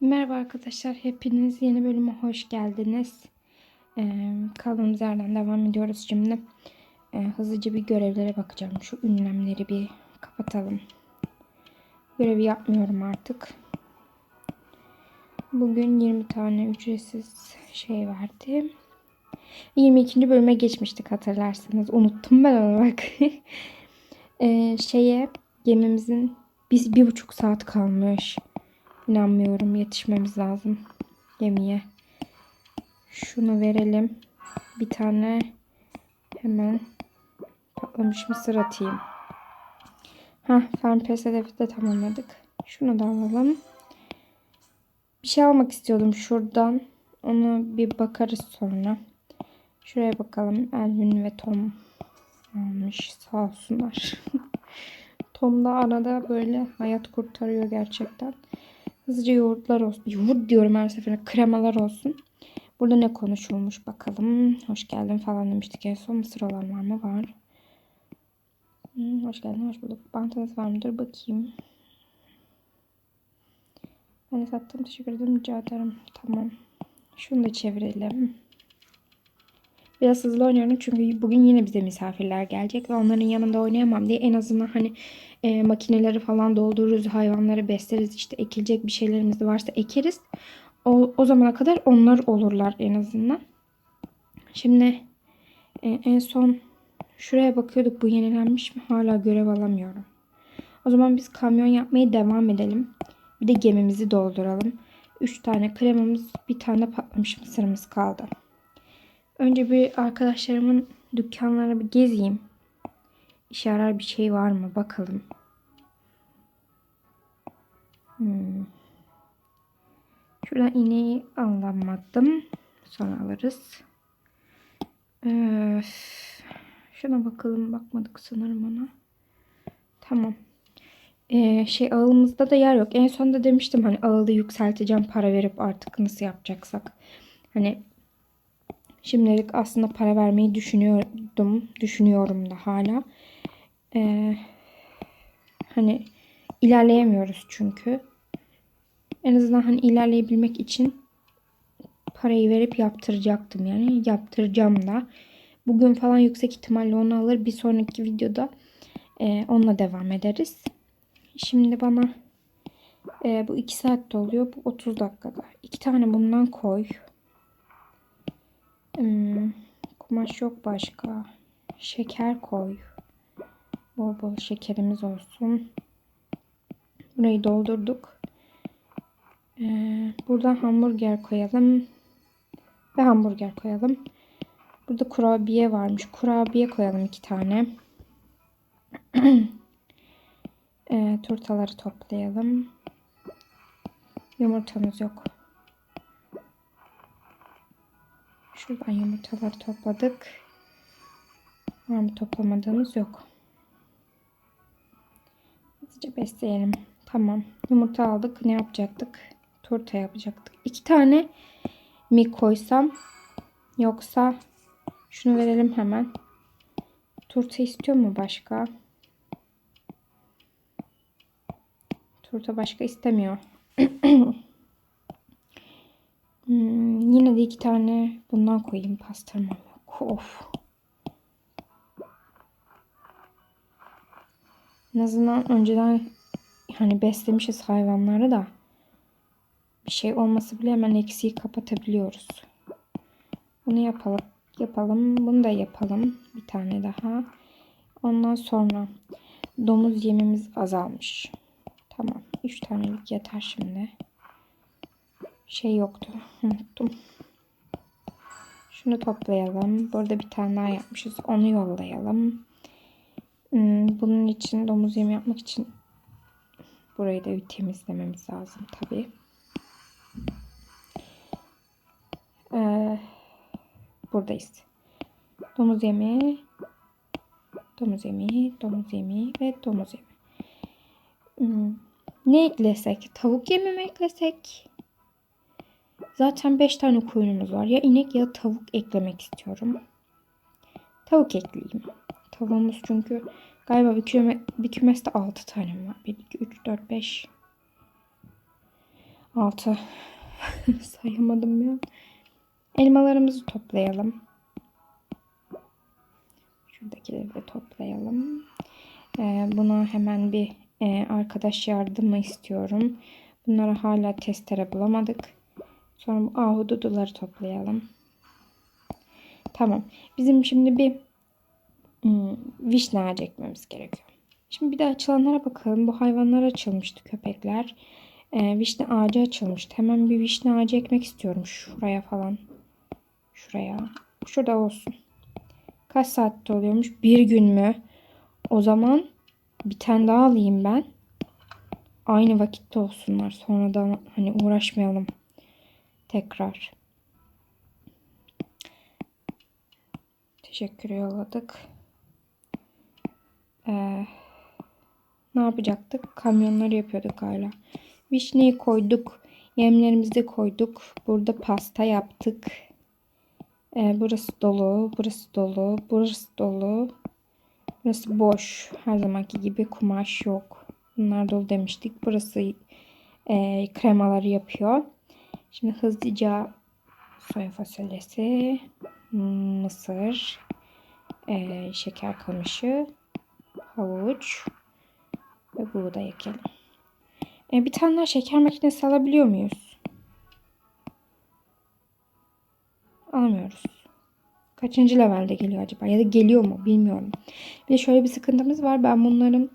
Merhaba arkadaşlar, hepiniz yeni bölüme hoş geldiniz. Ee, kaldığımız yerden devam ediyoruz şimdi. Ee, hızlıca bir görevlere bakacağım. Şu ünlemleri bir kapatalım. Görevi yapmıyorum artık. Bugün 20 tane ücretsiz şey verdi. 22. bölüme geçmiştik hatırlarsanız. Unuttum ben onu bak. Ee, şeye gemimizin biz bir buçuk saat kalmış. İnanmıyorum. Yetişmemiz lazım gemiye. Şunu verelim. Bir tane hemen patlamış mısır atayım. Ha, fen pes hedefi de tamamladık. Şunu da alalım. Bir şey almak istiyordum şuradan. Onu bir bakarız sonra. Şuraya bakalım. Elvin ve Tom almış. Sağ olsunlar. Tom da arada böyle hayat kurtarıyor gerçekten. Hızlıca yoğurtlar olsun. Yoğurt diyorum her seferinde. Kremalar olsun. Burada ne konuşulmuş bakalım. Hoş geldin falan demiştik en son. Mısır olan var mı? Var. Hmm, hoş geldin. Hoş bulduk. Bantanız var mıdır? Bakayım. Ben de sattım. Teşekkür ederim. Rica ederim. Tamam. Şunu da çevirelim. Biraz hızlı oynuyorum çünkü bugün yine bize misafirler gelecek ve onların yanında oynayamam diye en azından hani e, makineleri falan doldururuz, hayvanları besleriz, işte ekilecek bir şeylerimiz varsa ekeriz. O, o zamana kadar onlar olurlar en azından. Şimdi e, en son şuraya bakıyorduk bu yenilenmiş mi? Hala görev alamıyorum. O zaman biz kamyon yapmaya devam edelim. Bir de gemimizi dolduralım. 3 tane kremamız, bir tane patlamış mısırımız kaldı. Önce bir arkadaşlarımın dükkanlarına bir gezeyim. İşe yarar bir şey var mı bakalım. Hmm. Şuradan iğneyi alamadım. Sonra alırız. Ee, şuna bakalım. Bakmadık sanırım ona. Tamam. Ee, şey ağımızda da yer yok. En sonunda demiştim hani ağılı yükselteceğim para verip artık nasıl yapacaksak. Hani Şimdilik aslında para vermeyi düşünüyordum. Düşünüyorum da hala. Ee, hani ilerleyemiyoruz çünkü. En azından hani ilerleyebilmek için parayı verip yaptıracaktım. Yani yaptıracağım da. Bugün falan yüksek ihtimalle onu alır. Bir sonraki videoda e, onunla devam ederiz. Şimdi bana e, bu 2 saatte oluyor. Bu 30 dakikada. 2 tane bundan koy. Hmm, kumaş yok başka. Şeker koy. Bol bol şekerimiz olsun. Burayı doldurduk. Ee, buradan hamburger koyalım. Ve hamburger koyalım. Burada kurabiye varmış. Kurabiye koyalım iki tane. ee, turtaları toplayalım. Yumurtamız yok. Şuradan yumurtalar topladık. Var mı toplamadığımız yok. Hızlıca besleyelim. Tamam. Yumurta aldık. Ne yapacaktık? Turta yapacaktık. İki tane mi koysam? Yoksa şunu verelim hemen. Turta istiyor mu başka? Turta başka istemiyor. Hmm, yine de iki tane bundan koyayım pastırma yok. Of. En azından önceden hani beslemişiz hayvanları da bir şey olması bile hemen eksiği kapatabiliyoruz. Bunu yapalım. Yapalım. Bunu da yapalım. Bir tane daha. Ondan sonra domuz yemimiz azalmış. Tamam. Üç tanelik yeter şimdi şey yoktu. Unuttum. Şunu toplayalım. Burada bir tane daha yapmışız. Onu yollayalım. Hmm, bunun için domuz yemi yapmak için burayı da bir temizlememiz lazım tabi. Ee, buradayız. Domuz yemi, domuz yemi, domuz yemi ve domuz yemi. Hmm, ne eklesek? Tavuk yemi mi eklesek? Zaten 5 tane koyunumuz var. Ya inek ya tavuk eklemek istiyorum. Tavuk ekleyeyim. Tavuğumuz çünkü galiba bir, küme, bir kümeste 6 tane var. 1, 2, 3, 4, 5. 6 sayamadım ya. Elmalarımızı toplayalım. Şuradakileri de toplayalım. Ee, buna hemen bir e, arkadaş yardımı istiyorum. Bunları hala testere bulamadık. Sonra bu ahududuları toplayalım. Tamam. Bizim şimdi bir hmm, vişne ağacı ekmemiz gerekiyor. Şimdi bir de açılanlara bakalım. Bu hayvanlar açılmıştı köpekler. Ee, vişne ağacı açılmıştı. Hemen bir vişne ağacı ekmek istiyorum. Şuraya falan. Şuraya. Şurada olsun. Kaç saatte oluyormuş? Bir gün mü? O zaman bir tane daha alayım ben. Aynı vakitte olsunlar. Sonradan hani uğraşmayalım. Tekrar. Teşekkür yolladık. Ee, ne yapacaktık? Kamyonları yapıyorduk hala. Vişneyi koyduk. Yemlerimizi koyduk. Burada pasta yaptık. Ee, burası dolu. Burası dolu. Burası dolu. Burası boş. Her zamanki gibi kumaş yok. Bunlar dolu demiştik. Burası e, kremaları yapıyor. Şimdi hızlıca soya fasulyesi, mısır, e, şeker kamışı, havuç ve buğday ekelim. E, bir tane daha şeker makinesi alabiliyor muyuz? Alamıyoruz. Kaçıncı levelde geliyor acaba? Ya da geliyor mu? Bilmiyorum. Bir de şöyle bir sıkıntımız var. Ben bunların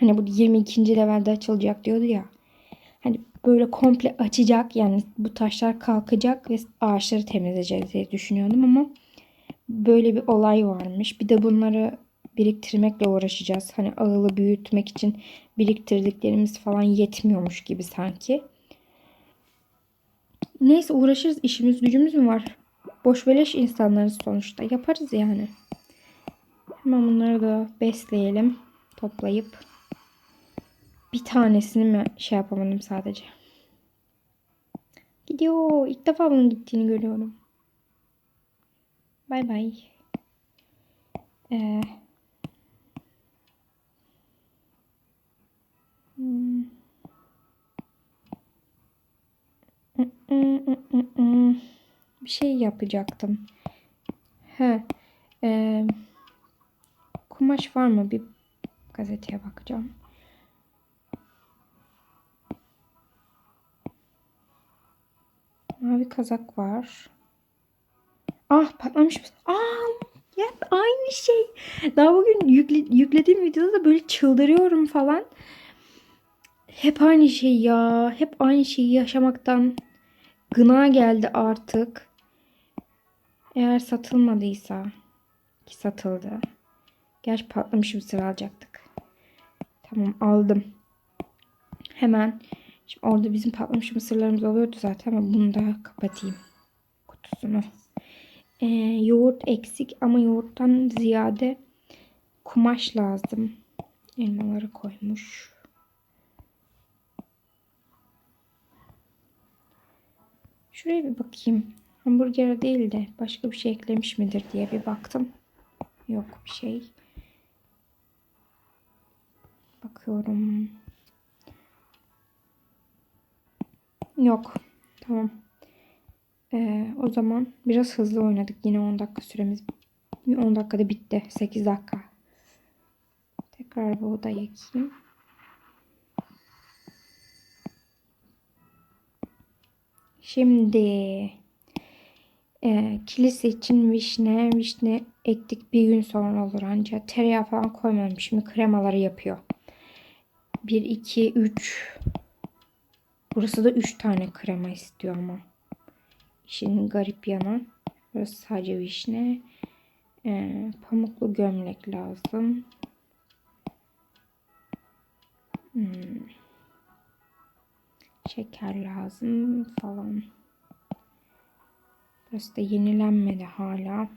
hani bu 22. levelde açılacak diyordu ya. Hani böyle komple açacak. Yani bu taşlar kalkacak ve ağaçları temizleyeceğiz diye düşünüyordum ama böyle bir olay varmış. Bir de bunları biriktirmekle uğraşacağız. Hani ağılı büyütmek için biriktirdiklerimiz falan yetmiyormuş gibi sanki. Neyse uğraşırız. İşimiz gücümüz mü var? Boş beleş insanlarız sonuçta. Yaparız yani. Hemen bunları da besleyelim. Toplayıp. Bir tanesini mi şey yapamadım sadece. Gidiyor. İlk defa bunun gittiğini görüyorum. Bay bay. Ee, hmm. Bir şey yapacaktım. He. E, kumaş var mı? Bir gazeteye bakacağım. Mavi kazak var. Ah patlamış. Aa hep aynı şey. Daha bugün yükle, yüklediğim videoda da böyle çıldırıyorum falan. Hep aynı şey ya. Hep aynı şeyi yaşamaktan gına geldi artık. Eğer satılmadıysa ki satıldı. Gerçi patlamış mısır alacaktık. Tamam aldım. Hemen şimdi orada bizim patlamış mısırlarımız oluyordu zaten ama bunu da kapatayım. Kutusunu. Ee, yoğurt eksik ama yoğurttan ziyade kumaş lazım. Elmaları koymuş. Şuraya bir bakayım. Hamburger değil de başka bir şey eklemiş midir diye bir baktım. Yok bir şey. Bakıyorum. Yok. Tamam. Ee, o zaman biraz hızlı oynadık. Yine 10 dakika süremiz 10 dakikada bitti. 8 dakika. Tekrar buğday ekeyim. Şimdi e, kilise için vişne, vişne ektik bir gün sonra olur ancak tereyağı falan koymadım. Şimdi kremaları yapıyor. 1, 2, 3. Burası da 3 tane krema istiyor ama. İşin garip yanı. Burası sadece vişne. E, pamuklu gömlek lazım. Hmm. Şeker lazım falan. Burası da yenilenmedi hala.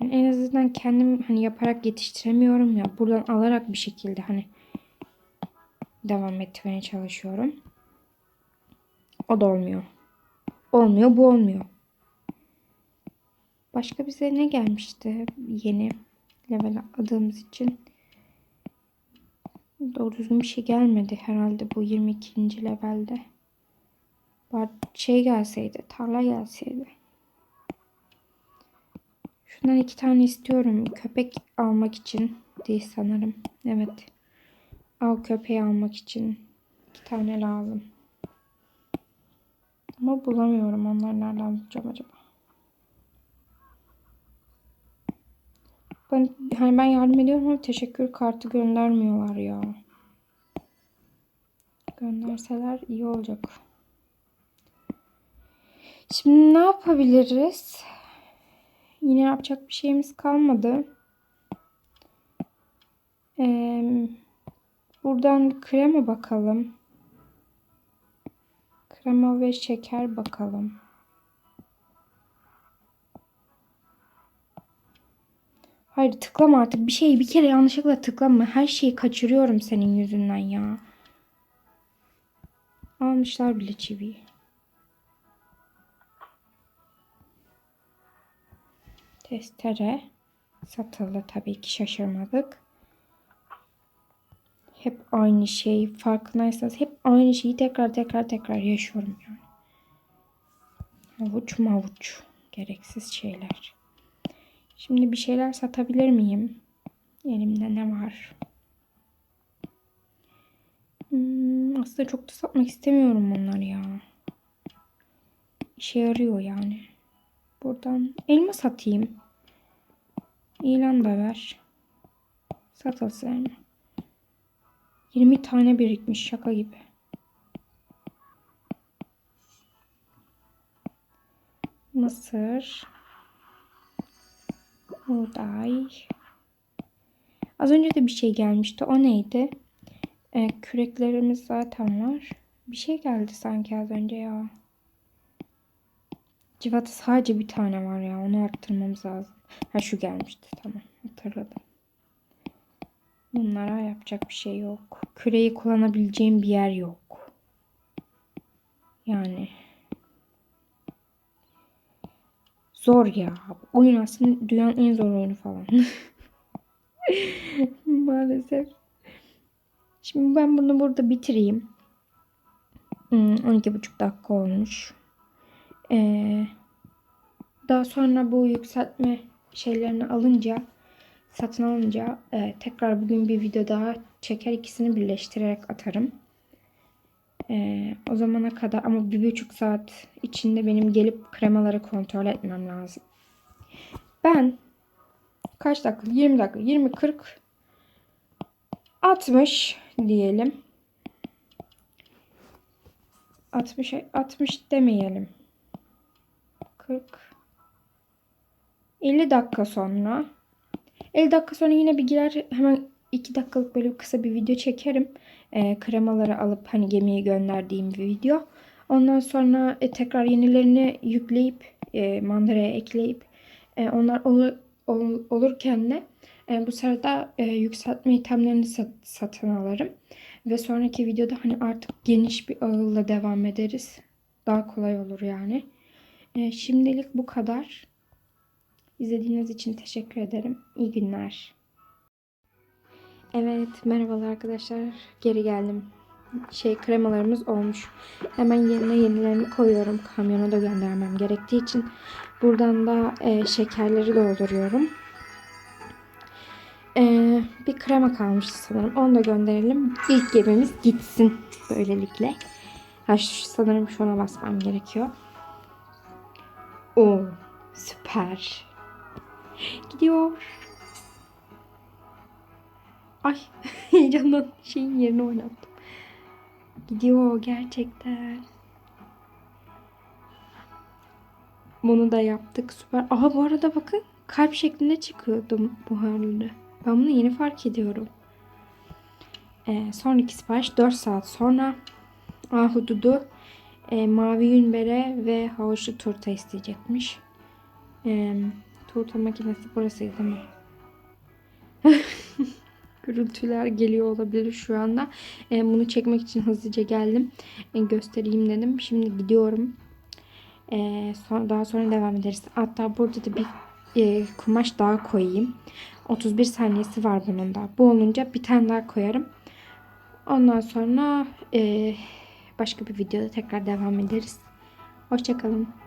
Yani en azından kendim hani yaparak yetiştiremiyorum ya. Buradan alarak bir şekilde hani devam etmeye çalışıyorum. O da olmuyor. Olmuyor bu olmuyor. Başka bize ne gelmişti yeni level adığımız için? Doğru düzgün bir şey gelmedi herhalde bu 22. levelde. Bari şey gelseydi, tarla gelseydi. Şundan iki tane istiyorum. Köpek almak için değil sanırım. Evet. Av köpeği almak için iki tane lazım. Ama bulamıyorum. Onları nereden bulacağım acaba? Ben, hani ben yardım ediyorum ama teşekkür kartı göndermiyorlar ya. Gönderseler iyi olacak. Şimdi ne yapabiliriz? Yine yapacak bir şeyimiz kalmadı. Ee, buradan krema bakalım. Krema ve şeker bakalım. Hayır tıklama artık. Bir şeyi bir kere yanlışlıkla tıklama. Her şeyi kaçırıyorum senin yüzünden ya. Almışlar bile çiviyi. Testere satıldı tabii ki şaşırmadık. Hep aynı şey farkındaysanız hep aynı şeyi tekrar tekrar tekrar yaşıyorum yani. Avuç mavuç gereksiz şeyler. Şimdi bir şeyler satabilir miyim? Elimde ne var? Hmm, aslında çok da satmak istemiyorum onları ya. İşe yarıyor yani. Buradan elma satayım. İlan da ver. Satılsın. 20 tane birikmiş şaka gibi. Mısır. Buğday. Az önce de bir şey gelmişti. O neydi? Ee, küreklerimiz zaten var. Bir şey geldi sanki az önce ya. Civata sadece bir tane var ya. Onu arttırmamız lazım. Ha şu gelmişti. Tamam. Hatırladım. Bunlara yapacak bir şey yok. Küreyi kullanabileceğim bir yer yok. Yani. Zor ya. Oyun aslında dünyanın en zor oyunu falan. Maalesef. Şimdi ben bunu burada bitireyim. Hmm, 12,5 dakika olmuş. Ee, daha sonra bu yükseltme şeylerini alınca satın alınca e, tekrar bugün bir video daha çeker ikisini birleştirerek atarım. E, o zamana kadar ama bir buçuk saat içinde benim gelip kremaları kontrol etmem lazım. Ben kaç dakika? 20 dakika. 20 40 60 diyelim. 60 60 demeyelim. 40 50 dakika sonra 50 dakika sonra yine bir girer hemen 2 dakikalık böyle kısa bir video çekerim. E, kremaları alıp hani gemiye gönderdiğim bir video. Ondan sonra e, tekrar yenilerini yükleyip e, mandıraya ekleyip e, onlar olur, ol, olurken de e, bu sırada e, yükseltme itemlerini sat, satın alırım. Ve sonraki videoda hani artık geniş bir ağılla devam ederiz. Daha kolay olur yani. E, şimdilik bu kadar. İzlediğiniz için teşekkür ederim. İyi günler. Evet merhabalar arkadaşlar. Geri geldim. Şey kremalarımız olmuş. Hemen yerine yenilerini koyuyorum. Kamyona da göndermem gerektiği için. Buradan da e, şekerleri dolduruyorum. E, bir krema kalmıştı sanırım. Onu da gönderelim. İlk gemimiz gitsin. Böylelikle. Ha, sanırım şuna basmam gerekiyor. O süper. Gidiyor. Ay heyecandan şeyin yerini oynattım. Gidiyor gerçekten. Bunu da yaptık süper. Aha bu arada bakın kalp şeklinde çıkıyordu buharlı. Ben bunu yeni fark ediyorum. Ee, sonraki sipariş 4 saat sonra ahududu e, mavi yünbere ve havuçlu turta isteyecekmiş. Ee, turta makinesi burasıydı mi? Gürültüler geliyor olabilir şu anda. E, bunu çekmek için hızlıca geldim. E, göstereyim dedim. Şimdi gidiyorum. E, sonra, daha sonra devam ederiz. Hatta burada da bir e, kumaş daha koyayım. 31 saniyesi var bunun da. Bu olunca bir tane daha koyarım. Ondan sonra e, başka bir videoda tekrar devam ederiz. Hoşçakalın.